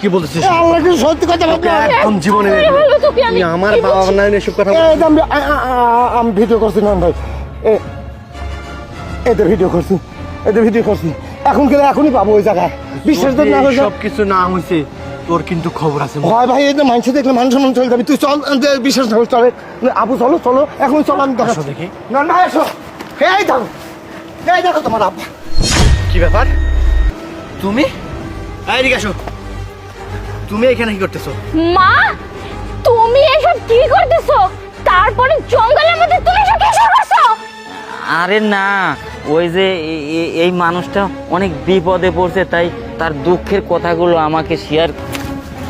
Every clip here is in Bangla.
কি বলতেছিস? এ, আল্লাহ কি সত্যি কথা বলতে একদম জীবনে আমি আমার বাবা বলছিস? না এসব কথা আমি আমি ভিডিও করছি না ভাই। এ এতে ভিডিও করছি এতে ভিডিও করছি। এখন গেলে এখনই পাবো ওই জায়গায়। বিশ্বাস তো না সব কিছু না হইছে তোর কিন্তু খবর আছে। হয় ভাই এই যে মানুষ দেখলে মানুষ মানুষ চলে যাবি। তুই চল বিশ্বাস না চলে। আবু চলো চলো। এখন চলো আমি দেখা দেখি। না না এসো এই দেখো এই দেখো তোমার আব্বা। কি ব্যাপার? তুমি? এদিকে আসো। তুমি এখানে কি করতেছো? মা তুমি এসব কি করতেছো? তারপরে জঙ্গলের মধ্যে তুমি এসব কি করছ? আরে না ওই যে এই মানুষটা অনেক বিপদে পড়ছে তাই তার দুঃখের কথাগুলো আমাকে শেয়ার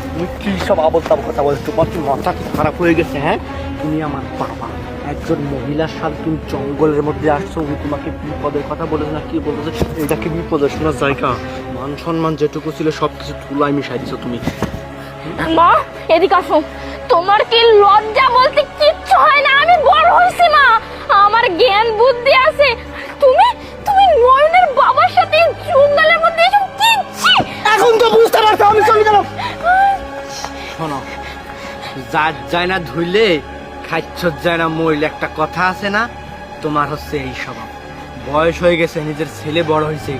তুমি কি সব আবল তাবল কথা বলছো? তোমার কি মাথা কি খারাপ হয়ে গেছে হ্যাঁ? তুমি আমার বাবা একজন মহিলার সাথে তুমি জঙ্গলের মধ্যে আসছো উনি তোমাকে বিপদের কথা বলেছে না কি বলেছে? এটা কি বিপদের শোনার জায়গা মান সম্মান যেটুকু ছিল সব কিছু তুলায় মিশাই দিছো তুমি। মা এদিকে আসো। তোমার কি লজ্জা বলতে কিচ্ছু হয় না? আমি বড় হয়েছি মা। আমার জ্ঞান বুদ্ধি আছে। তুমি তুমি নয়নের বাবার সাথে জঙ্গলের মধ্যে এসব কিচ্ছি? এখন তো বুঝতে পারছ আমি চলে গেলাম। শোনো যার যায় না ধুইলে খাচ্ছ যায় না মইলে একটা কথা আছে না? তোমার হচ্ছে এই স্বভাব। বয়স হয়ে গেছে নিজের ছেলে বড় হয়েছে।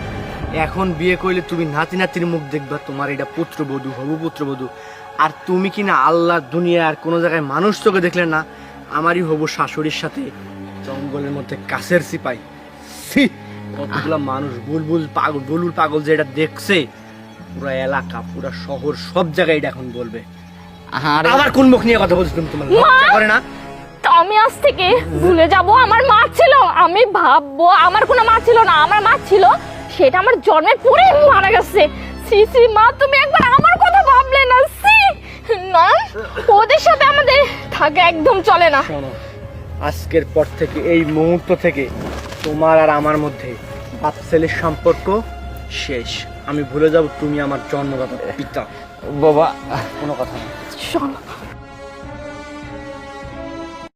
এখন বিয়ে করলে তুমি নাতি নাতির মুখ দেখবা তোমার এটা পুত্রবধূ হবু পুত্রবধূ আর তুমি কি না আল্লাহ দুনিয়া আর কোনো জায়গায় মানুষ চোখে দেখলে না আমারই হবু শাশুড়ির সাথে জঙ্গলের মধ্যে কাছের সিপাই। ছি কতগুলা মানুষ বুলবুল পাগল বুলবুল পাগল যেটা দেখছে পুরো এলাকা পুরো শহর সব জায়গায় এটা এখন বলবে। আরে আবার কোন মুখ নিয়ে কথা বলছো তুমি তোমার? করে না? তো আমি আজ থেকে ভুলে যাব আমার মা ছিল আমি ভাববো আমার কোনো মা ছিল না আমার মা ছিল সেটা আমার জন্মের পরে মারা গেছে। সি সি মা তুমি একবার আমার কথা ভাবলে না সি না ওদের সাথে আমাদের থাকা একদম চলে না। শোনো আজকের পর থেকে এই মুহূর্ত থেকে তোমার আর আমার মধ্যে বাপ ছেলের সম্পর্ক শেষ। আমি ভুলে যাব তুমি আমার জন্মদাতা পিতা। বাবা। কোনো কথা না। চলো